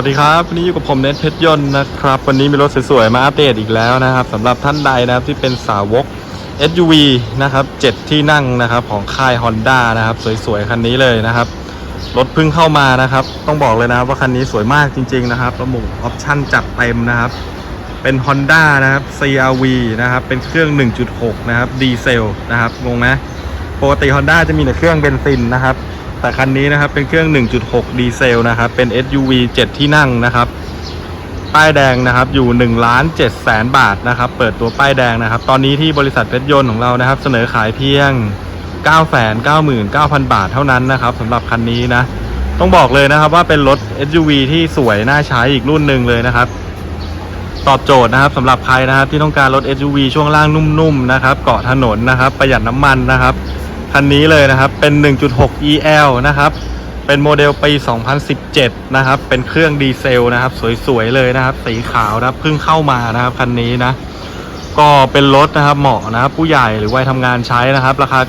สวัสดีครับวันนี้อยู่กับผมเน็ตเพชรยนต์นะครับ วันนี้มีรถสวยๆมาอัปเดตอีกแล้วนะครับสำหรับท่านใดนะครับที่เป็นสาวก SUV นะครับ7ที่นั่งนะครับของค่าย Honda นะครับสวยๆคันนี้เลยนะครับรถเพิ่งเข้ามานะครับ ต้องบอกเลยนะครับว่าคันนี้สวยมากจริง ๆ นะครับระบบออปชั่นจัดเต็มนะครับ เป็น Honda นะครับ CRV นะครับเป็นเครื่อง 1.6 นะครับดีเซลนะครับงงไหมปกติ Honda จะมีแต่เครื่องเบนซินนะครับ แต่คันนี้นะครับเป็นเครื่อง 1.6 ดีเซลนะครับ เป็น SUV 7 ที่นั่งนะครับ ป้ายแดงนะครับอยู่1ล้าน7แสนบาทนะครับ เปิดตัวป้ายแดงนะครับ ตอนนี้ที่บริษัทเพชรยนต์ของเรานะครับ เสนอขายเพียง 9 9 9 9 0 0 บาทเท่านั้นนะครับสำหรับคันนี้นะ ต้องบอกเลยนะครับว่าเป็นรถ SUV ที่สวยน่าใช้อีกรุ่นหนึ่งเลยนะครับ ตอบโจทย์นะครับสำหรับใครนะครับที่ต้องการรถ SUV ช่วงล่างนุ่มๆนะครับ เกาะถนนนะครับ ประหยัดน้ำมันนะครับ คันนี้เลยนะครับ เป็น 1.6 EL นะครับ เป็นโมเดลปี 2017 นะครับ เป็นเครื่องดีเซลนะครับ สวยๆ เลยนะครับ สีขาวนะครับ เพิ่งเข้ามานะครับ คันนี้นะ ก็เป็นรถนะครับ เหมาะนะครับ ผู้ใหญ่หรือวัยทำงานใช้นะครับ ราคา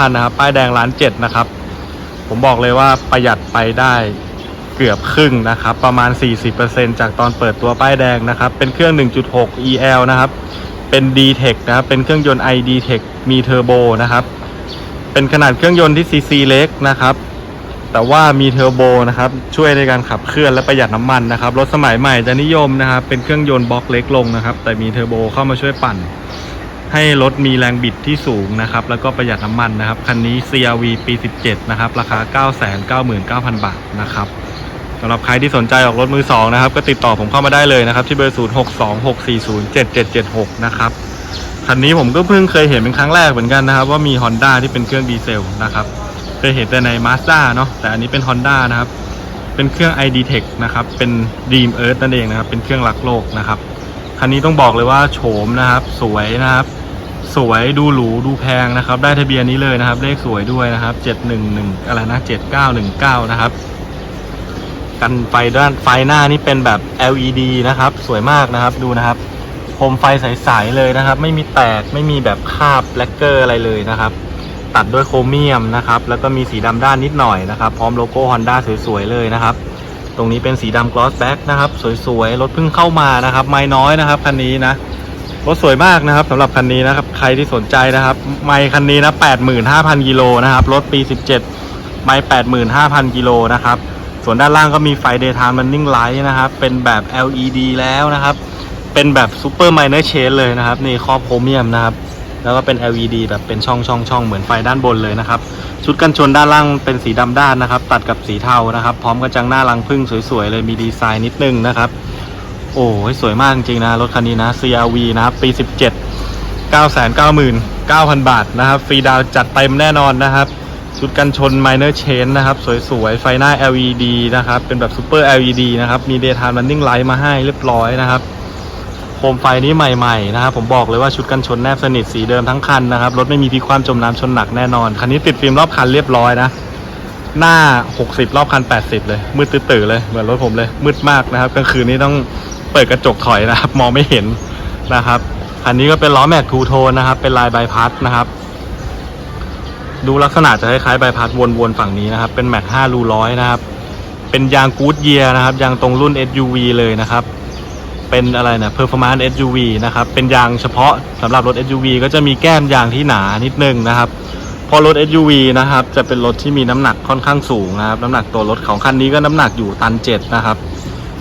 999,000 นะครับ ป้ายแดงล้านเจ็ดนะครับ ผมบอกเลยว่าประหยัดไปได้เกือบครึ่งนะครับ ประมาณ 40%จากตอนเปิดตัวป้ายแดงนะครับ เป็นเครื่อง 1.6 EL นะครับ เป็น D-Tech นะครับ เป็นเครื่องยนต์ iD-Tech มีเทอร์โบนะครับ เป็นขนาดเครื่องยนต์ที่ซีซีเล็กนะครับ แต่ว่ามีเทอร์โบนะครับ ช่วยในการขับเคลื่อนและประหยัดน้ำมันนะครับ รถสมัยใหม่จะนิยมนะครับ เป็นเครื่องยนต์บล็อกเล็กลงนะครับ แต่มีเทอร์โบเข้ามาช่วยปั่น ให้รถมีแรงบิดที่สูงนะครับ แล้วก็ประหยัดน้ำมันนะครับ คันนี้ CRV ปี 17 นะครับ ราคา 999,000 บาทนะครับสำหรับใครที่สนใจออกรถมือสองนะครับ ก็ติดต่อผมเข้ามาได้เลยนะครับ ที่เบอร์ 0626407776 นะครับ คันนี้ผมก็เพิ่งเคยเห็นเป็นครั้งแรกเหมือนกันนะครับ ว่ามี Honda ที่เป็นเครื่องดีเซลนะครับเคยเห็นแต่ใน Mazda เนาะแต่อันนี้เป็น Honda นะครับ เป็นเครื่อง iD-Tech นะครับ เป็น Dream Earth นั่นเองนะครับ เป็นเครื่องรักโลกนะครับ คันนี้ต้องบอกเลยว่าโฉมนะครับ สวยนะครับ สวยดูหรูดูแพงนะครับ ได้ทะเบียนนี้เลยนะครับ เลขสวยด้วยนะครับ 711อะไรนะ7919 นะครับ กันไฟด้านไฟหน้านี่เป็นแบบ LED นะครับ สวยมากนะครับ ดูนะครับ มไฟใสๆเลยนะครับ ไม่มีแตกไม่มีแบบคาบแลกเกอร์อะไรเลยนะครับ ตัดด้วยโครเมียมนะครับ แล้วก็มีสีดำด้านนิดหน่อยนะครับ พร้อมโลโก้ Honda สวยๆเลยนะครับ ตรงนี้เป็นสีดำกลอสแบ็กนะครับ สวยๆ รถเพิ่งเข้ามานะครับ ไม่น้อยนะครับคันนี้นะรถสวยมากนะครับสำหรับคันนี้นะครับ ใครที่สนใจนะครับ ไม่คันนี้นะ85,000กิโลนะครับ รถปี 17 ไม่85,000กิโลนะครับส่วนด้านล่างก็มีไฟ Daytime Running Light นะครับ เป็นแบบ LED แล้วนะครับ เป็นแบบ Super Minor Change เลยนะครับ นี่ครอบโครเมียมนะครับ แล้วก็เป็น LED แบบเป็นช่องช่องช่องเหมือนไฟด้านบนเลยนะครับ ชุดกันชนด้านล่างเป็นสีดำด้านนะครับ ตัดกับสีเทานะครับ พร้อมกระจังหน้ารังพึ่งสวยๆเลยมีดีไซน์นิดนึงนะครับ โอ้ยสวยมากจริงๆนะรถคันนี้นะ CRV นะครับปี 17 999,000 บาทนะครับฟรีดาวจัดเต็มแน่นอนนะครับชุดกันชน Minor chain นะครับ สวยๆ ไฟหน้า LED นะครับ เป็นแบบ Super LED นะครับ มี Daytime Running Light มาให้เรียบร้อยนะครับ คมไฟนี้ใหม่ๆนะครับผมบอกเลยว่าชุดกันชนแนบสนิทสีเดิมทั้งคันนะครับรถไม่มีพลิกคว่ำจมน้ำชนหนักแน่นอน คันนี้ติดฟิล์มรอบคันเรียบร้อยนะ หน้า 60 รอบคัน 80 เลย มืดตื้อเลยเหมือนรถผมเลย มืดมากนะครับกลางคืนนี้ต้องเปิดกระจกถอยนะครับ มองไม่เห็นนะครับคันนี้ก็เป็นล้อแม็กทูโทนนะครับ เป็นลายใบพัดนะครับ ดูลักษณะจะคล้ายๆใบพัดวนๆฝั่งนี้นะครับ เป็นแม็ก5รูร้อยนะครับ เป็นยางกู๊ดเยียนะครับยางตรงรุ่น SUV เลยนะครับ เป็นอะไรนะ performance SUV นะครับ เป็นยางเฉพาะสำหรับรถ SUV ก็จะมีแก้มยางที่หนานิดนึงนะครับเพราะรถ SUV นะครับจะเป็นรถที่มีน้ำหนักค่อนข้างสูงนะครับ น้ำหนักตัวรถของคันนี้ก็น้ำหนักอยู่ตันเจ็ดนะครับ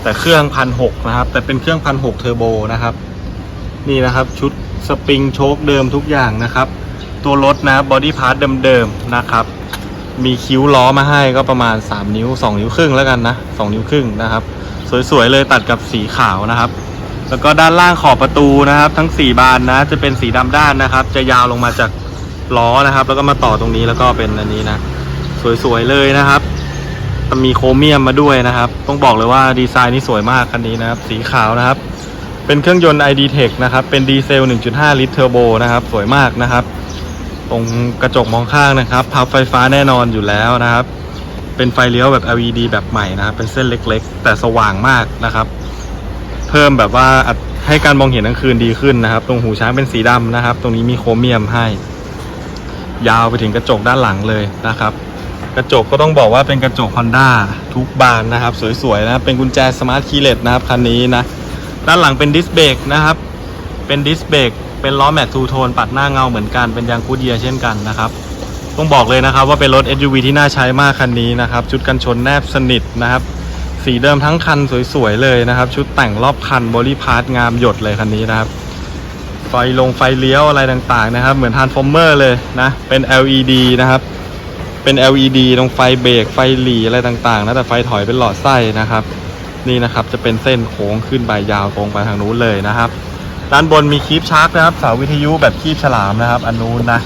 แต่เครื่องพันหกนะครับ แต่เป็นเครื่องพันหกเทอร์โบนะครับ นี่นะครับชุดสปริงโชคเดิมทุกอย่างนะครับ ตัวรถนะบอดี้พาร์ทเดิมๆนะครับมีคิ้วล้อมาให้ก็ประมาณ 3 นิ้ว 2 นิ้วครึ่งแล้วกันนะ 2 นิ้วครึ่งนะครับ สวยๆเลยตัดกับสีขาวนะครับ แล้วก็ด้านล่างขอบประตูนะครับ ทั้ง 4 บานนะ จะเป็นสีดำด้านนะครับ จะยาวลงมาจากล้อนะครับ แล้วก็มาต่อตรงนี้แล้วก็เป็นอันนี้นะ สวยๆเลยนะครับมีโครเมียมมาด้วยนะครับ ต้องบอกเลยว่าดีไซน์นี่สวยมากคันนี้นะครับ สีขาวนะครับ เป็นเครื่องยนต์ iD-Tech นะครับ เป็นดีเซล 1.5 ลิตรเทอร์โบนะครับ สวยมากนะครับ ตรงกระจกมองข้างนะครับ พับไฟฟ้าแน่นอนอยู่แล้วนะครับ เป็นไฟเลี้ยวแบบ LED แบบใหม่นะครับ เป็นเส้นเล็กๆ แต่สว่างมากนะครับ เพิ่มแบบว่าให้การมองเห็นกลางคืนดีขึ้นนะครับ ตรงหูช้างเป็นสีดำนะครับ ตรงนี้มีโครเมียมให้ ยาวไปถึงกระจกด้านหลังเลยนะครับ กระจกก็ต้องบอกว่าเป็นกระจก Honda ทุกบานนะครับ สวยๆนะเป็นกุญแจสมาร์ทคีย์เลสนะครับคันนี้นะ ด้านหลังเป็นดิสเบรกนะครับ เป็นดิสเบรกเป็นล้อแม็กทูโทนปัดหน้าเงาเหมือนกัน เป็นยางกูดเยียเช่นกันนะครับ ต้องบอกเลยนะครับว่าเป็นรถ SUV ที่น่าใช้มากคันนี้นะครับชุดกันชนแนบสนิทนะครับสีเดิมทั้งคันสวยๆเลยนะครับ ชุดแต่งรอบคันบริพาร์ทงามหยดเลยคันนี้นะครับ ไฟลงไฟเลี้ยวอะไรต่างๆนะครับ เหมือนทานฟอร์เมอร์เลยนะ เป็น LED นะครับ เป็น LED ตรงไฟเบรกไฟหลีอะไรต่างๆนะแต่ไฟถอยเป็นหลอดไส้นะครับ นี่นะครับจะเป็นเส้นโค้งขึ้นไปยาวตรงไปทางนู้นเลยนะครับ ด้านบนมีคีบชาร์กนะครับเสาวิทยุแบบคีบฉลามนะครับอันนู้นนะ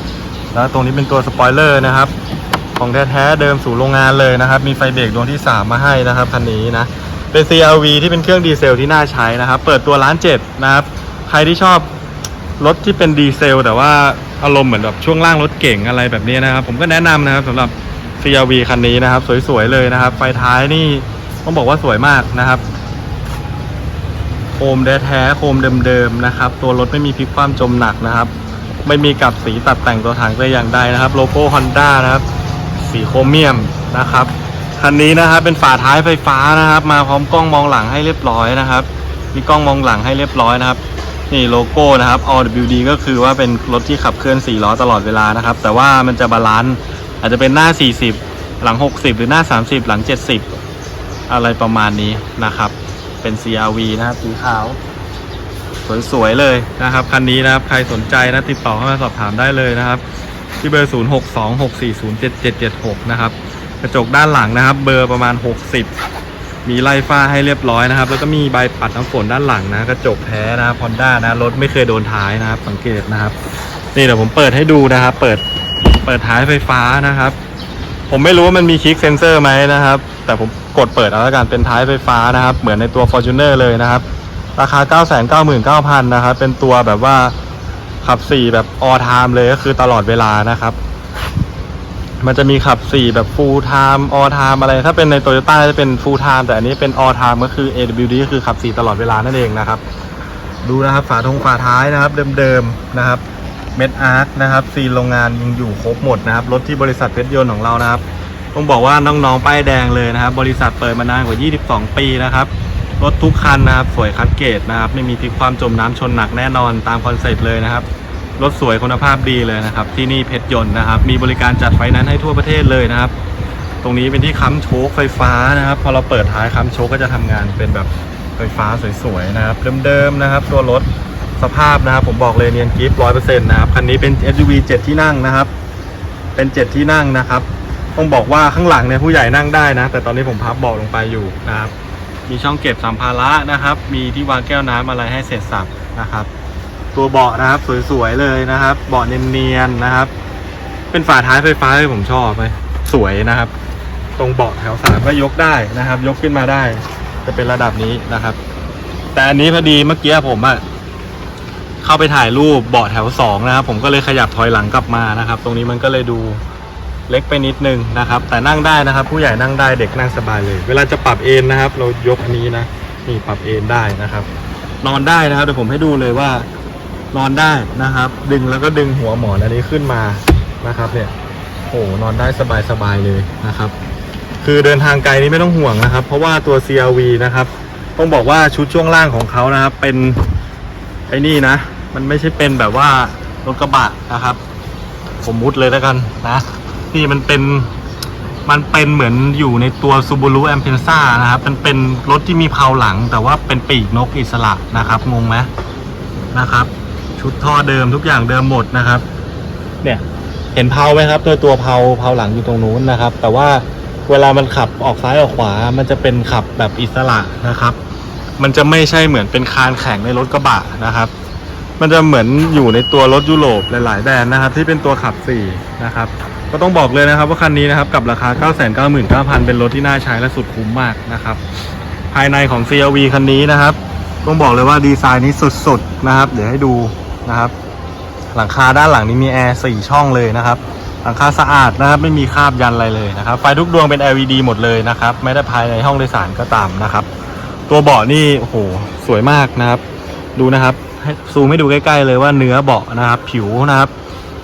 แล้วตรงนี้เป็นตัวสปอยเลอร์นะครับ ของแท้ๆเดิมสู่โรงงานเลยนะครับ มีไฟเบรกดวงที่ 3 มาให้นะครับคันนี้นะ เป็น CRV ที่เป็นเครื่องดีเซลที่น่าใช้นะครับ เปิดตัวล้านเจ็ดนะครับ ใครที่ชอบรถที่เป็นดีเซล แต่ว่าอารมณ์เหมือนแบบช่วงล่างรถเก่งอะไรแบบนี้นะครับ ผมก็แนะนำนะครับสำหรับ CRV คันนี้นะครับ สวยๆเลยนะครับ ไฟท้ายนี่ต้องบอกว่าสวยมากนะครับโคมแท้ๆโคมเดิมๆนะครับ ตัวรถไม่มีพลิกคว่ำจมหนักนะครับ ไม่มีกับสีตัดแต่งตัวถังแต่อย่างใดนะครับ โลโก้ Honda นะครับ สีโครเมียมนะครับคันนี้นะครับเป็นฝาท้ายไฟฟ้านะครับ มาพร้อมกล้องมองหลังให้เรียบร้อยนะครับ มีกล้องมองหลังให้เรียบร้อยนะครับ นี่โลโก้นะครับ AllWD ก็คือว่าเป็นรถที่ขับเคลื่อน4ล้อตลอดเวลานะครับ แต่ว่ามันจะบาลานซ์อาจจะเป็นหน้า 40 หลัง 60 หรือหน้า 30 หลัง 70 อะไรประมาณนี้นะครับ เป็น CRV นะครับสีขาว สวยๆเลยนะครับคันนี้นะครับใครสนใจนะติดต่อเข้ามาสอบถามได้เลยนะครับ ที่เบอร์ 0626407776 นะครับกระจกด้านหลังนะครับ เบอร์ประมาณ 60 มีไล่ฟ้าให้เรียบร้อยนะครับ แล้วก็มีใบปัดน้ำฝนด้านหลังนะกระจกแท้นะพอนด้านะรถไม่เคยโดนท้ายนะครับ สังเกตนะครับ นี่เดี๋ยวผมเปิดให้ดูนะครับ เปิดเปิดท้ายไฟฟ้านะครับ ผมไม่รู้ว่ามันมีคลิกเซนเซอร์ไหมนะครับ แต่ผมกดเปิดเอาแล้วกันเป็นท้ายไฟฟ้านะครับ เหมือนในตัว Fortuner เลยนะครับ ราคา 999,000 นะครับ เป็นตัวแบบว่าขับ 4 แบบ all time เลยก็คือตลอดเวลานะครับ มันจะมีขับ 4 แบบ full time all time อะไร ถ้าเป็นใน Toyota จะเป็น full time แต่อันนี้เป็น all time ก็คือ AWD ก็คือขับ 4 ตลอดเวลานั่นเองนะครับ ดูนะครับฝาทงฝาท้ายนะครับ เดิมๆนะครับเม็ดอาร์คนะครับซีโรงงานยังอยู่ครบหมดนะครับ รถที่บริษัทเพชรยนต์ของเรานะครับ ต้องบอกว่าน้องๆป้ายแดงเลยนะครับ บริษัทเปิดมานานกว่า 22 ปีนะครับ รถทุกคันนะครับ สวยคัดเกรดนะครับ ไม่มีพลิกความจมน้ำชนหนักแน่นอนตามคอนเซ็ปต์เลยนะครับ รถสวยคุณภาพดีเลยนะครับ ที่นี่เพชรยนต์นะครับ มีบริการจัดไฟนนซ์ให้ทั่วประเทศเลยนะครับ ตรงนี้เป็นที่ค้ำโชคไฟฟ้านะครับ พอเราเปิดท้ายค้ำโชคก็จะทำงานเป็นแบบไฟฟ้าสวยๆนะครับเดิมๆนะครับ ตัวรถสภาพนะครับ ผมบอกเลยเนียนกิฟร้อยเปอร์เซ็นต์นะครับคันนี้เป็น SUV 7 ที่นั่งนะครับ เป็น 7 ที่นั่งนะครับต้องบอกว่าข้างหลังเนี่ยผู้ใหญ่นั่งได้นะ แต่ตอนนี้ผมพับเบาะลงไปอยู่นะครับ มีช่องเก็บสัมภาระนะครับ มีที่วางแก้วน้ำอะไรให้เสร็จสับนะครับ ตัวเบาะนะครับสวยๆเลยนะครับ เบาะเนียนๆนะครับ เป็นฝาท้ายไฟฟ้าที่ผมชอบเลยสวยนะครับ ตรงเบาะแถวสามก็ยกได้นะครับ ยกขึ้นมาได้ จะเป็นระดับนี้นะครับ แต่อันนี้พอดีเมื่อกี้ผมอะเข้าไปถ่ายรูปเบาะแถวสองนะครับ ผมก็เลยขยับถอยหลังกลับมานะครับ ตรงนี้มันก็เลยดู เล็กไปนิดนึงนะครับ แต่นั่งได้นะครับ ผู้ใหญ่นั่งได้เด็กนั่งสบายเลย เวลาจะปรับเอนนะครับ เรายกอันนี้นะนี่ปรับเอนได้นะครับ นอนได้นะครับเดี๋ยวผมให้ดูเลยว่านอนได้นะครับ ดึงแล้วก็ดึงหัวหมอนอันนี้ขึ้นมานะครับ เนี่ยโอ้นอนได้สบายๆเลยนะครับ คือเดินทางไกลนี่ไม่ต้องห่วงนะครับ เพราะว่าตัว CRV นะครับ ต้องบอกว่าชุดช่วงล่างของเขานะครับ เป็นไอ้นี่นะ มันไม่ใช่เป็นแบบว่ารถกระบะนะครับ ผมมุดเลยแล้วกันนะ นี่มันเป็นมันเป็นเหมือนอยู่ในตัว Subaru a m p e n z a นะครับมันเป็นรถที่มีเพลาหลัง แต่ว่าเป็นปีกนกอิสระนะครับงงไหมนะครับ ชุดท่อเดิมทุกอย่างเดิมหมดนะครับ เนี่ยเห็นเพลาไหมครับ ตัวตัวเพลาเพลาหลังอยู่ตรงนู้นนะครับ แต่ว่าเวลามันขับออกซ้ายออกขวา มันจะเป็นขับแบบอิสระนะครับ มันจะไม่ใช่เหมือนเป็นคานแข่งในรถกระบะนะครับ มันจะเหมือนอยู่ในตัวรถยุโรปหลาย ๆ แบรนด์นะครับ ที่เป็นตัวขับ4นะครับก็ต้องบอกเลยนะครับว่าคันนี้นะครับกับราคา 999,000 เป็นรถที่น่าใช้และสุดคุ้มมากนะครับ ภายในของ CRV คันนี้นะครับ ต้องบอกเลยว่าดีไซน์นี้สุด ๆ นะครับ เดี๋ยวให้ดูนะครับ หลังคาด้านหลังนี้มีแอร์4ช่องเลยนะครับ หลังคาสะอาดนะครับ ไม่มีคราบยันอะไรเลยนะครับ ไฟทุกดวงเป็น LED หมดเลยนะครับไม่ได้ภายในห้องโดยสารก็ตามนะครับ ตัวเบาะนี่โอ้โหสวยมากนะครับ ดูนะครับ ซูมให้ดูใกล้ ๆ เลยว่าเนื้อเบาะนะครับ ผิวนะครับ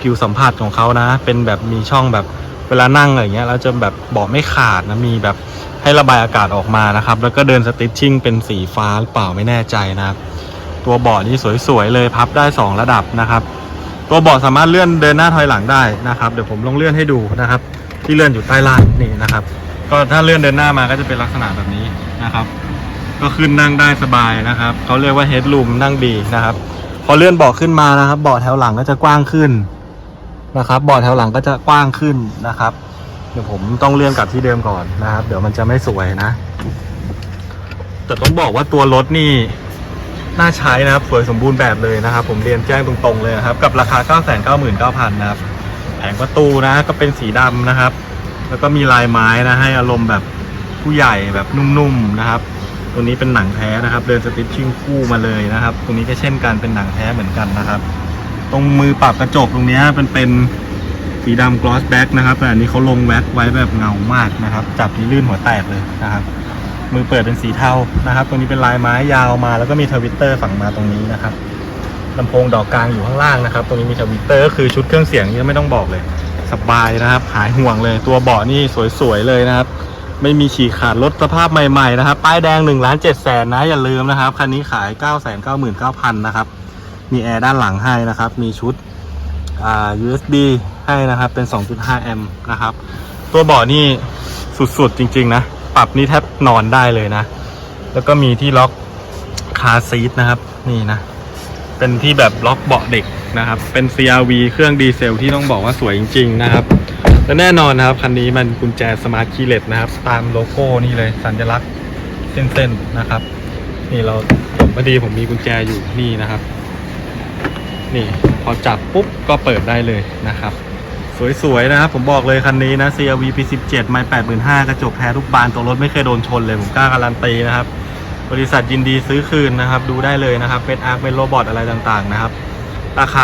ผิวสัมผัสของเขานะ เป็นแบบมีช่องแบบเวลานั่งอะไรเงี้ยเราจะแบบเบาะไม่ขาดนะมีแบบให้ระบายอากาศออกมานะครับ แล้วก็เดินสติชชิ่งเป็นสีฟ้าหรือเปล่าไม่แน่ใจนะครับ ตัวเบาะนี่สวยๆเลยพับได้ 2 ระดับนะครับ ตัวเบาะสามารถเลื่อนเดินหน้าถอยหลังได้นะครับ เดี๋ยวผมลองเลื่อนให้ดูนะครับ ที่เลื่อนอยู่ใต้ล่างนี่นะครับ ก็ถ้าเลื่อนเดินหน้ามาก็จะเป็นลักษณะแบบนี้นะครับ ก็ขึ้นนั่งได้สบายนะครับเขาเรียกว่า headroom นั่งดีนะครับ พอเลื่อนเบาะขึ้นมานะครับเบาะแถวหลังก็จะกว้างขึ้นนะครับเบาะแถวหลังก็จะกว้างขึ้นนะครับ เดี๋ยวผมต้องเลื่อนกลับที่เดิมก่อนนะครับ เดี๋ยวมันจะไม่สวยนะ แต่ต้องบอกว่าตัวรถนี่น่าใช้นะครับ สวยสมบูรณ์แบบเลยนะครับ ผมเรียนแจ้งตรงๆเลยนะครับ กับราคา 999,000นะครับแผงประตูนะก็เป็นสีดำนะครับ แล้วก็มีลายไม้นะ ให้อารมณ์แบบผู้ใหญ่แบบนุ่มๆนะครับ ตัวนี้เป็นหนังแท้นะครับ เดินสติชชิ่งคู่มาเลยนะครับตรงนี้ก็เช่นกันเป็นหนังแท้เหมือนกันนะครับ ตรงมือปรับกระจกตรงนี้เป็นเป็นสีดำกลอสแบ็กนะครับ แต่อันนี้เขาลงแว็กไว้แบบเงามากนะครับ จับนี่ลื่นหัวแตกเลยนะครับ มือเปิดเป็นสีเทานะครับ ตรงนี้เป็นลายไม้ยาวมาแล้วก็มีทวิตเตอร์ฝั่งมาตรงนี้นะครับลำโพงดอกกลางอยู่ข้างล่างนะครับ ตรงนี้มีทวิตเตอร์ก็คือชุดเครื่องเสียงนี่ไม่ต้องบอกเลย สบายนะครับ หายห่วงเลย ตัวเบาะนี่สวยๆเลยนะครับ ไม่มีฉีกขาดรถสภาพใหม่ ๆ นะครับ ป้ายแดง1นึ่งล้านเจ็ดแสนนะ อย่าลืมนะครับ คันนี้ขาย 9 9 9 0 0 0 นะครับ มีแอร์ด้านหลังให้นะครับ มีชุดอ่า USB ให้นะครับ เป็น 2.5 แอมป์นะครับ ตัวเบาะนี่สุด ๆ จริง ๆ นะ ปรับนี่แทบนอนได้เลยนะ แล้วก็มีที่ล็อกคาซีทนะครับ นี่นะ เป็นที่แบบล็อกเบาะเด็กนะครับ เป็น CRV เครื่องดีเซลที่ต้องบอกว่าสวยจริง ๆ นะครับ และแน่นอนนะครับ คันนี้มันกุญแจสมาร์ทคีย์เลสนะครับ ตามโลโก้นี่เลยสัญลักษณ์เส้นๆนะครับ นี่เราผมพอดีผมมีกุญแจอยู่นี่นะครับ นี่พอจับปุ๊บก็เปิดได้เลยนะครับ สวยๆนะครับ ผมบอกเลยคันนี้นะ CRV P17 ไม่85,000กระจกแท้ทุกบานตัวรถไม่เคยโดนชนเลยผมกล้าการันตีนะครับ บริษัทยินดีซื้อคืนนะครับ ดูได้เลยนะครับเป็นอาร์คเป็นโรบอทอะไรต่างๆนะครับ ราคา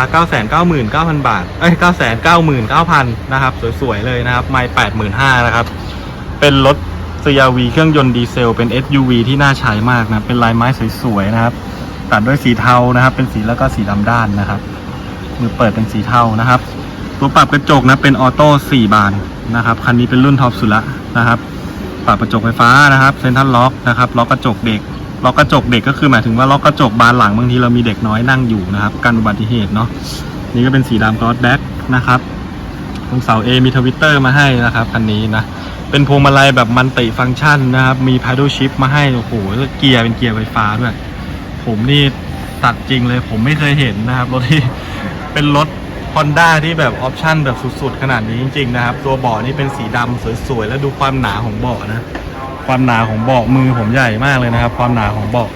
999,000 บาท เอ้ย 999,000นะครับ สวย ๆ เลยนะครับ ไม่85,000นะครับ เป็นรถ CRV เครื่องยนต์ดีเซล เป็น SUV ที่น่าใช้มากนะ เป็นลายไม้สวย ๆ นะครับ ตัดด้วยสีเทานะครับ เป็นสีแล้วก็สีดำด้านนะครับ มือเปิดเป็นสีเทานะครับ ตัวปรับกระจกนะ เป็นออโต้4บานนะครับ คันนี้เป็นรุ่นท็อปสุดละนะครับ ปรับกระจกไฟฟ้านะครับ เซ็นทรัลล็อกนะครับ ล็อกกระจกเด็ก ล็อกกระจกเด็กก็คือหมายถึงว่าล็อกกระจกบานหลังบางทีเรามีเด็กน้อยนั่งอยู่นะครับกันอุบัติเหตุเนาะนี่ก็เป็นสีดำกอสแบ็คนะครับตรงเสา A มีทวิตเตอร์มาให้นะครับคันนี้นะเป็นพวงมาลัยแบบมันติฟังก์ชันนะครับ มี paddle shift มาให้โอ้โหเกียร์เป็นเกียร์ไฟฟ้าด้วย ผมนี่ตัดจริงเลยผมไม่เคยเห็นนะครับ รถที่เป็นรถ Honda ที่แบบออปชั่นแบบสุดๆ ขนาดนี้จริงๆนะครับ ตัวเบาะนี่เป็นสีดำสวยๆ แล้วดูความหนาของเบาะนะ ความหนาของเบาะมือผมใหญ่มากเลยนะครับ ความหนาของเบาะ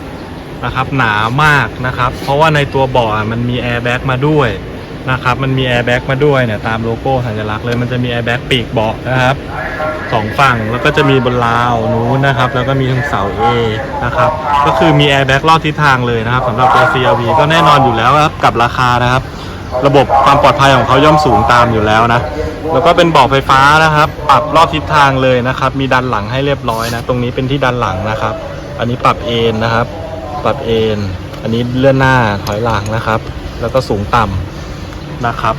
นะครับ หนามากนะครับ เพราะว่าในตัวเบาะมันมีแอร์แบ็กมาด้วยนะครับมันมีแอร์แบ็กมาด้วยเนี่ยตามโลโก้สัญลักษณ์เลยมันจะมีแอร์แบ็กปีกเบาะนะครับสองฝั่งแล้วก็จะมีบนราวนู้นนะครับ แล้วก็มีตรงเสา A นะครับ ก็คือมีแอร์แบ็กรอบทิศทางเลยนะครับสำหรับตัว CRV ก็แน่นอนอยู่แล้วครับกับราคานะครับ ระบบความปลอดภัยของเขาย่อมสูงตามอยู่แล้วนะ แล้วก็เป็นบาะไฟฟ้านะครับ ปรับรอบทิศทางเลยนะครับ มีดันหลังให้เรียบร้อยนะ ตรงนี้เป็นที่ดันหลังนะครับ อันนี้ปรับเอนนะครับ ปรับเอนอันนี้เลื่อนหน้าถอยหลังนะครับ แล้วก็สูงต่ำนะครับ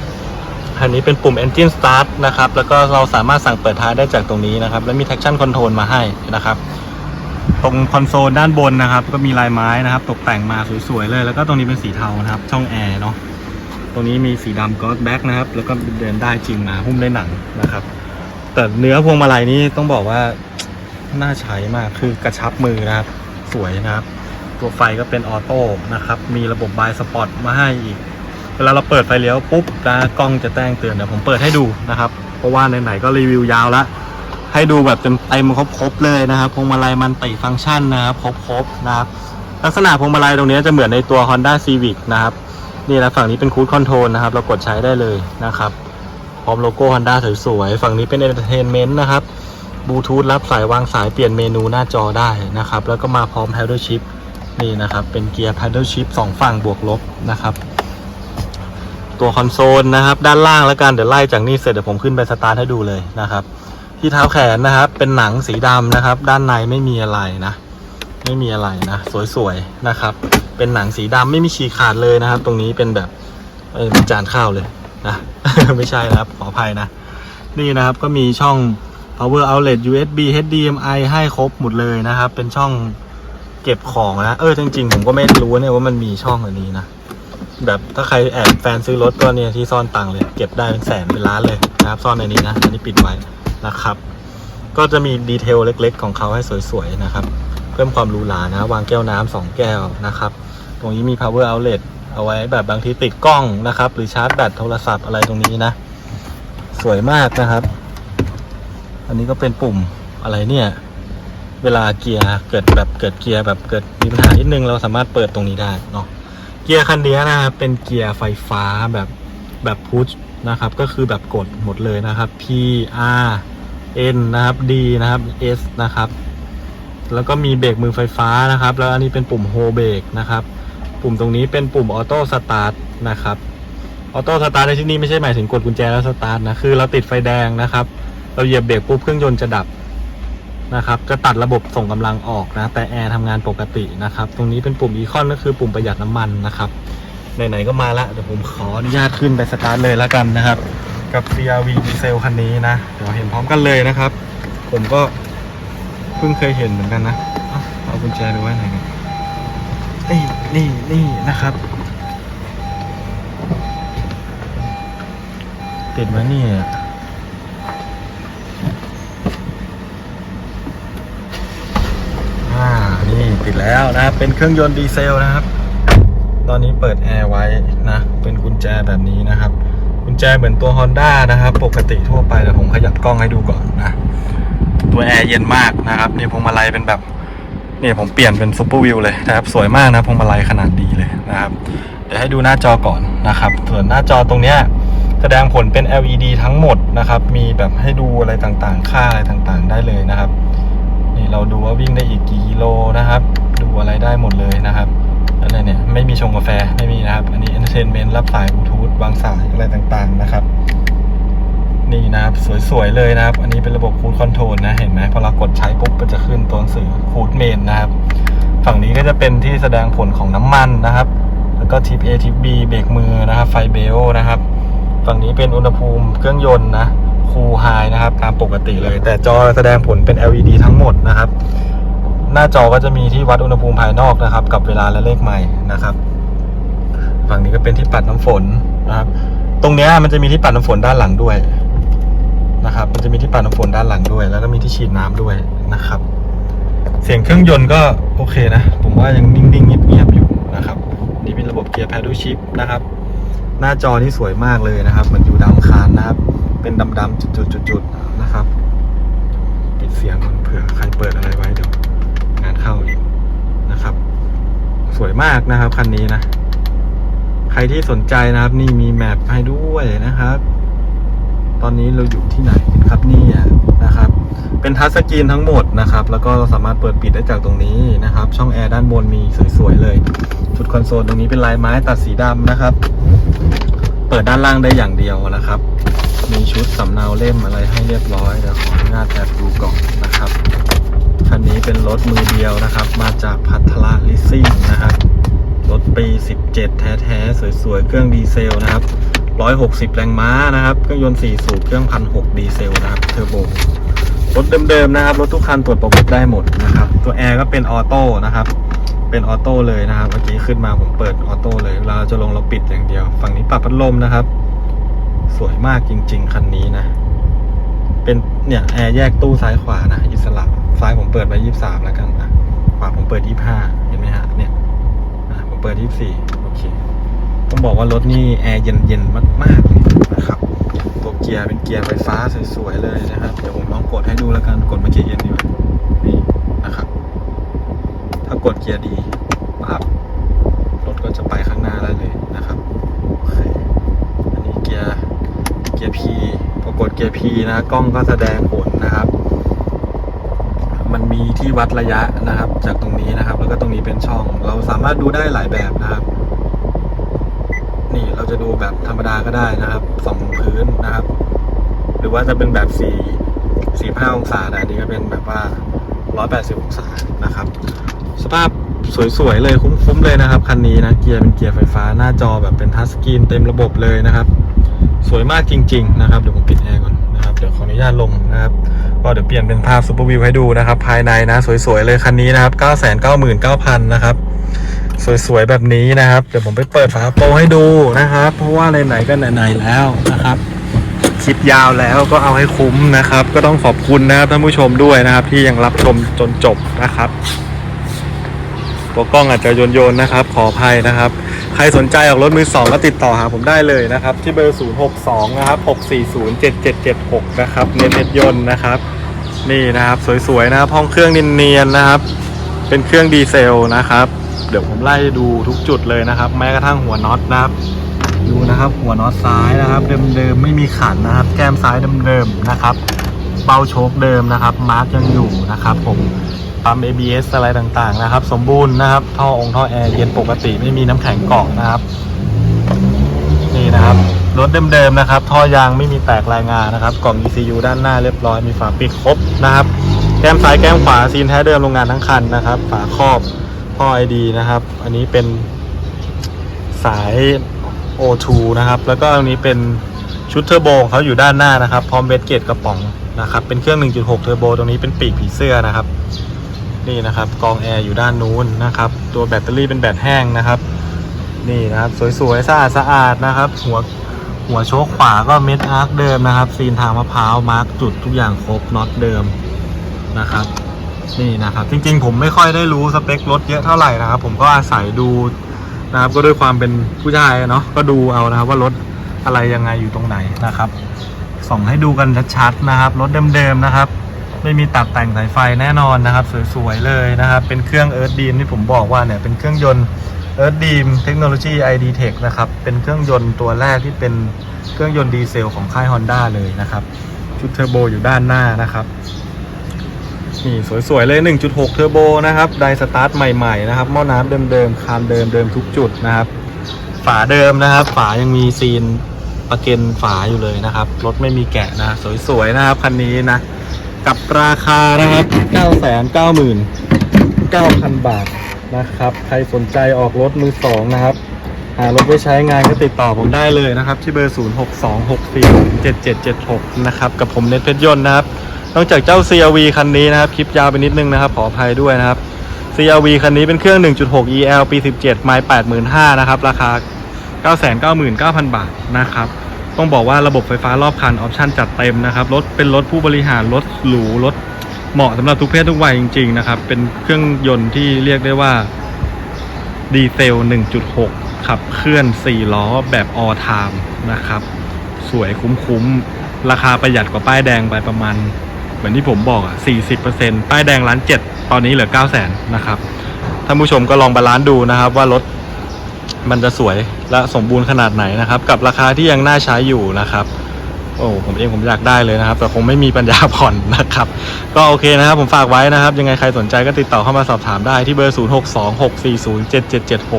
อันนี้เป็นปุ่ม Engine Start นะครับ แล้วก็เราสามารถสั่งเปิดท้ายได้จากตรงนี้นะครับ แล้วมี Traction Control มาให้นะครับ ตรงคอนโซลด้านบนนะครับ ก็มีลายไม้นะครับ ตกแต่งมาสวยๆเลย แล้วก็ตรงนี้เป็นสีเทานะครับ ช่องแอร์เนาะ ตรงนี้มีสีดำก็แบ็กนะครับ แล้วก็เดินได้จริงนะหุ้มได้หนังนะครับ แต่เนื้อพวงมาลัยนี้ต้องบอกว่าน่าใช้มากคือกระชับมือนะครับ สวยนะครับ ตัวไฟก็เป็นออโต้นะครับ มีระบบบายสปอตมาให้อีก เวลาเราเปิดไฟเลี้ยวปุ๊บนะกล้องจะแจ้งเตือนเดี๋ยวผมเปิดให้ดูนะครับ เพราะว่าไหนๆก็รีวิวยาวละให้ดูแบบเต็มเต็มครบๆเลยนะครับพวงมาลัยมันติฟังก์ชันนะครับครบๆนะครับ ลักษณะพวงมาลัยตรงนี้จะเหมือนในตัว Honda Civic นะครับ นี่นะฝั่งนี้เป็นคู e คอนโทรลนะครับ เรากดใช้ได้เลยนะครับ พร้อมโลโก้ Honda สวยๆ ฝั่งนี้เป็น Entertainment นะครับบลูทูธรับสายวางสายเปลี่ยนเมนูหน้าจอได้นะครับ แล้วก็มาพร้อม Paddle Shift นี่นะครับ เป็นเกียร์ Paddle Shift สองฝั่งบวกลบนะครับตัวคอนโซลนะครับ ด้านล่างแล้วกันเดี๋ยวไล่จากนี่เสร็จเดี๋ยวผมขึ้นไปสตาร์ทให้ดูเลยนะครับ ที่เท้าแขนนะครับ เป็นหนังสีดำนะครับ ด้านในไม่มีอะไรนะ ไม่มีอะไรนะ สวยๆนะครับ เป็นหนังสีดำไม่มีฉีกขาดเลยนะครับ ตรงนี้เป็นแบบเป็นจานข้าวเลยนะไม่ใช่นะครับขออภัยนะ นี่นะครับก็มีช่อง power outlet USB HDMI ให้ครบหมดเลยนะครับ เป็นช่องเก็บของนะเออจริงๆผมก็ไม่รู้เนี่ยว่ามันมีช่องอันนี้นะแบบถ้าใครแอบแฟนซื้อรถตัวเนี้ยที่ซ่อนตังค์เลย เก็บได้เป็นแสนเป็นล้านเลยนะครับ ซ่อนในนี้นะอันนี้ปิดไว้นะครับ ก็จะมีดีเทลเล็ก ๆ ของเขาให้สวยๆนะครับ เพิ่มความหรูหรานะ วางแก้วน้ำสองแก้วนะครับ รงนี้มี power outlet เอาไว้แบบบางทีติดกล้องนะครับ หรือชาร์จแบตโทรศัพท์อะไรตรงนี้นะ สวยมากนะครับ อันนี้ก็เป็นปุ่มอะไรเนี่ย เวลาเกียร์เกิดแบบเกิดเกียร์แบบเกิดมีปัญหานิดนึงเราสามารถเปิดตรงนี้ได้เนาะเกียร์คันนี้นะครับเป็นเกียร์ไฟฟ้าแบบแบบพุชนะครับ ก็คือแบบกดหมดเลยนะครับ P R N นะครับ D นะครับ S นะครับ แล้วก็มีเบรกมือไฟฟ้านะครับ แล้วอันนี้เป็นปุ่มโฮเบรกนะครับ ปุ่มตรงนี้เป็นปุ่มออโต้สตาร์ทนะครับออโต้สตาร์ทในที่นี้ไม่ใช่หมายถึงกดกุญแจแล้วสตาร์ทนะคือเราติดไฟแดงนะครับ เราเหยียบเบรกปุ๊บเครื่องยนต์จะดับนะครับจะตัดระบบส่งกำลังออกนะ แต่แอร์ทำงานปกตินะครับ ตรงนี้เป็นปุ่มอีคอนก็คือปุ่มประหยัดน้ำมันนะครับไหนๆก็มาละเดี๋ยวผมขออนุญาตขึ้นไปสตาร์ทเลยแล้วกันนะครับ กับ CRV ดีเซลคันนี้นะ เดี๋ยวเห็นพร้อมกันเลยนะครับ ผมก็เพิ่งเคยเห็นเหมือนกันนะ เอาเอากุญแจไปไว้ไหนกัน นี่นี่นี่นะครับ ติดไหมเนี่ยอ่านี่ติดแล้วนะครับ เป็นเครื่องยนต์ดีเซลนะครับ ตอนนี้เปิดแอร์ไว้นะ เป็นกุญแจแบบนี้นะครับ กุญแจเหมือนตัว Honda นะครับ ปกติทั่วไปแต่ผมขยับกล้องให้ดูก่อนนะ ตัวแอร์เย็นมากนะครับ นี่พวงมาลัยเป็นแบบ นี่ผมเปลี่ยนเป็นซูเปอร์วิวเลยนะครับสวยมากนะพวงมาลัยขนาดดีเลยนะครับ เดี๋ยวให้ดูหน้าจอก่อนนะครับ ส่วนหน้าจอตรงเนี้ยแสดงผลเป็น LED ทั้งหมดนะครับ มีแบบให้ดูอะไรต่างๆ ค่าอะไรต่างๆ ได้เลยนะครับ นี่เราดูว่าวิ่งได้อีกกี่กิโลนะครับ ดูอะไรได้หมดเลยนะครับอะไรเนี่ยไม่มีชงกาแฟไม่มีนะครับ อันนี้ entertainment รับสายบลูทูธวางสายอะไรต่างๆนะครับ นี่นะครับสวยๆเลยนะครับ อันนี้เป็นระบบคูดคอนโทรลนะเห็นไหมพอเรากดใช้ปุ๊บก็จะขึ้นตัวหนังสือคูดเมนนะครับ ฝั่งนี้ก็จะเป็นที่แสดงผลของน้ำมันนะครับ แล้วก็ทิป A ทิป B เบรกมือนะครับ ไฟเบลนะครับ ฝั่งนี้เป็นอุณหภูมิเครื่องยนต์นะคูลไฮนะครับ ตามปกติเลย แต่จอแสดงผลเป็น LED ทั้งหมดนะครับ หน้าจอก็จะมีที่วัดอุณหภูมิภายนอกนะครับ กับเวลาและเลขใหม่นะครับ ฝั่งนี้ก็เป็นที่ปัดน้ำฝนนะครับ ตรงนี้มันจะมีที่ปัดน้ำฝนด้านหลังด้วย นะครับ มันจะมีที่ปัดน้ำฝนด้านหลังด้วย แล้วก็มีที่ฉีดน้ำด้วยนะครับ เสียงเครื่องยนต์ก็โอเคนะ ผมว่ายังนิ่งๆเงียบๆอยู่นะครับ นี่เป็นระบบเกียร์แพดดูชิปนะครับ หน้าจอนี่สวยมากเลยนะครับ เหมือนอยู่ดาวคารนะครับ เป็นดำๆจุดๆๆนะครับ ปิดเสียงก่อนเผื่อใครเปิดอะไรไว้เดี๋ยวงานเข้าอีกนะครับ สวยมากนะครับคันนี้นะ ใครที่สนใจนะครับ นี่มีแมปให้ด้วยนะครับ ตอนนี้เราอยู่ที่ไหนครับนี่นะครับ เป็นทัชสกรีนทั้งหมดนะครับ แล้วก็เราสามารถเปิดปิดได้จากตรงนี้นะครับ ช่องแอร์ด้านบนมีสวยๆเลยจุดคอนโซลตรงนี้เป็นลายไม้ตัดสีดำนะครับ เปิดด้านล่างได้อย่างเดียวนะครับ มีชุดสำเนาเล่มอะไรให้เรียบร้อยเดี๋ยวขออนุญาตแอบดูก่อนนะครับคันนี้เป็นรถมือเดียวนะครับ มาจากพัทละลิซิ่งนะครับรถปี 17 แท้ๆสวยๆเครื่องดีเซลนะครับ 160 แรงม้านะครับ เครื่องยนต์ 4 สูบ เครื่องพันหดีเซลนะครับ เทอร์โบ รถเดิมๆนะครับ รถทุกคันตรวจประวัติได้หมดนะครับ ตัวแอร์ก็เป็นออโต้นะครับ เป็นออโต้เลยนะครับ เมื่อกี้ขึ้นมาผมเปิดออโต้เลยเวลาเราจะลงเราปิดอย่างเดียว ฝั่งนี้ปรับพัดลมนะครับ สวยมากจริง ๆ คันนี้นะ เป็นเนี่ยแอร์แยกตู้ซ้ายขวานะ อิสระ ซ้ายผมเปิดไว้23 แล้วกันนะ ขวาผมเปิด 25 เห็นไหมฮะ เนี่ยผมเปิด 24 ต้องบอกว่ารถนี่แอร์เย็นๆมากๆเลยนะครับ ตัวเกียร์เป็นเกียร์ไฟฟ้าสวยๆเลยนะครับ เดี๋ยวผมลองกดให้ดูแล้วกัน กดมาเกียร์เย็นดีกว่านี่นะครับ ถ้ากดเกียร์ดีปั๊บรถก็จะไปข้างหน้าได้เลยนะครับอันนี้เกียร์เกียร์ P พอกดเกียร์ P นะกล้องก็แสดงผลนะครับมันมีที่วัดระยะนะครับ จากตรงนี้นะครับ แล้วก็ตรงนี้เป็นช่อง เราสามารถดูได้หลายแบบนะครับ นี่เราจะดูแบบธรรมดาก็ได้นะครับสองพื้นนะครับ หรือว่าจะเป็นแบบสี่สี่ห้าองศาแต่อันนี้ก็เป็นแบบว่าร้อยแปดสิบองศานะครับ สภาพสวย ๆ เลยคุ้ม ๆ เลยนะครับ คันนี้นะ เกียร์เป็นเกียร์ไฟฟ้าหน้าจอแบบเป็นทัชสกรีนเต็มระบบเลยนะครับ สวยมากจริง ๆ นะครับ เดี๋ยวผมปิดแอร์ก่อนนะครับ เดี๋ยวขออนุญาตลงนะครับ ก็เดี๋ยวเปลี่ยนเป็นภาพซูเปอร์วิวให้ดูนะครับ ภายในนะ สวย ๆ เลยคันนี้นะครับ 999,000 นะครับ สวยๆแบบนี้นะครับ เดี๋ยวผมไปเปิดฝาโปรงให้ดูนะครับ เพราะว่าไหนๆก็ไหนๆแล้วนะครับคลิปยาวแล้วก็เอาให้คุ้มนะครับ ก็ต้องขอบคุณนะครับท่านผู้ชมด้วยนะครับ ที่ยังรับชมจนจบนะครับตัวกล้องอาจจะโยนๆนะครับ ขออภัยนะครับ ใครสนใจออกรถมือสองก็ติดต่อหาผมได้เลยนะครับ ที่เบอร์ 062 นะครับ 6407776 นะครับเน็ตเน็ตยนต์นะครับ นี่นะครับ สวยๆนะครับห้องเครื่องเนียนๆนะครับ เป็นเครื่องดีเซลนะครับ ดี๋ยวผมไล่ดูทุกจุดเลยนะครับ แม้กระทั่งหัวน็อตนะครับ ดูนะครับ หัวน็อตซ้ายนะครับ เดิมๆไม่มีขันนะครับ แก้มซ้ายเดิมๆนะครับ เบาโชคเดิมนะครับมาร์กยังอยู่นะครับผมปั๊ม ABS อะไรต่างๆนะครับ สมบูรณ์นะครับ ท่อองค์ท่อแอร์เย็นปกติไม่มีน้ำแข็งเกาะนะครับ นี่นะครับรถเดิมๆนะครับ ท่อยางไม่มีแตกรายงานนะครับ กล่อง ECU ด้านหน้าเรียบร้อยมีฝาปิดครบนะครับ แก้มซ้ายแก้มขวาซีนแท้เดิมโรงงานทั้งคันนะครับ ฝาครอบ ท่อ ID นะครับ อันนี้เป็นสาย O2 นะครับ แล้วก็อันนี้เป็นชุดเทอร์โบเขาอยู่ด้านหน้านะครับ พร้อมเบสเกตกระป๋องนะครับ เป็นเครื่อง 1.6 เทอร์โบ ตรงนี้เป็นปีกผีเสื้อนะครับ นี่นะครับ กองแอร์อยู่ด้านนู้นนะครับ ตัวแบตเตอรี่เป็นแบตแห้งนะครับ นี่นะครับ สวยๆ สะอาดสะอาดนะครับ หัวหัวโชคขวาก็เม็ดอาร์คเดิมนะครับ ซีนทางมะพร้าว มาร์กจุดทุกอย่างครบน็อตเดิมนะครับ นี่นะครับจริงๆ ผมไม่ค่อยได้รู้สเปครถเยอะเท่าไหร่นะครับ ผมก็อาศัยดูนะครับก็ด้วยความเป็นผู้ชายเนาะก็ดูเอานะครับ ว่ารถอะไรยังไงอยู่ตรงไหนนะครับ ส่องให้ดูกันชัดๆนะครับ รถเดิมๆนะครับ ไม่มีตัดแต่งสายไฟแน่นอนนะครับ สวยๆเลยนะครับ เป็นเครื่อง Earth Beam ที่ผมบอกว่าเนี่ยเป็นเครื่องยนต์ Earth Beam เทคโนโลยี ID Tech นะครับ เป็นเครื่องยนต์ตัวแรกที่เป็นเครื่องยนต์ดีเซลของค่าย Honda เลยนะครับ ชุดเทอร์โบอยู่ด้านหน้านะครับ นี่สวยๆ เลย 1.6 เทอร์โบนะครับ ไดสตาร์ทใหม่ๆ นะครับ หม้อน้ำเดิมๆ คานเดิมเดิมทุกจุดนะครับ ฝาเดิมนะครับ ฝายังมีซีนประเก็นฝาอยู่เลยนะครับ รถไม่มีแกะนะ สวยๆ นะครับคันนี้นะ กับราคานะครับ 999,000 บาทนะครับ ใครสนใจออกรถมือสองนะครับหารถไว้ใช้งานก็ติดต่อผมได้เลยนะครับ ที่เบอร์ 0626407776 นะครับ กับผมเน็ตเพชรยนต์นะครับ นอกจากเจ้า CRV คันนี้นะครับ คลิปยาวไปนิดนึงนะครับ ขออภัยด้วยนะครับ CRV คันนี้เป็นเครื่อง 1.6 EL ปี 17 ไมล์85,000นะครับ ราคา 999,000 บาทนะครับ ต้องบอกว่าระบบไฟฟ้ารอบคันออปชั่นจัดเต็มนะครับ รถเป็นรถผู้บริหาร รถหรู รถเหมาะสำหรับทุกเพศทุกวัยจริงๆนะครับ เป็นเครื่องยนต์ที่เรียกได้ว่าดีเซล 1.6 ขับเคลื่อน 4 ล้อแบบ all time นะครับ สวยคุ้มๆ ราคาประหยัดกว่าป้ายแดงไปประมาณ มือนที่ผมบอกอะ40%ป้ายแดงล้านเจ็ดตอนนี้เหลือ9 0 0 0 0 0นะครับท่านผู้ชมก็ลองบาลานซ์ดูนะครับ ว่ารถมันจะสวยและสมบูรณ์ขนาดไหนนะครับ กับราคาที่ยังน่าใช้อยู่นะครับโอ้ผมเองผมอยากได้เลยนะครับ แต่คงไม่มีปัญญาผ่อนนะครับ ก็โอเคนะครับ ผมฝากไว้นะครับ ยังไงใครสนใจก็ติดต่อเข้ามาสอบถามได้ที่เบอร์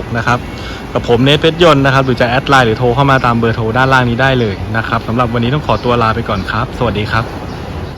0626407776 นะครับ กับผมเนทเพชรยนต์นะครับ หรือจะแอดไลน์หรือโทรเข้ามาตามเบอร์โทรด้านล่างนี้ได้เลยนะครับสำหรับวันนี้ต้องขอตัวลาไปก่อนครับ สวัสดีครับ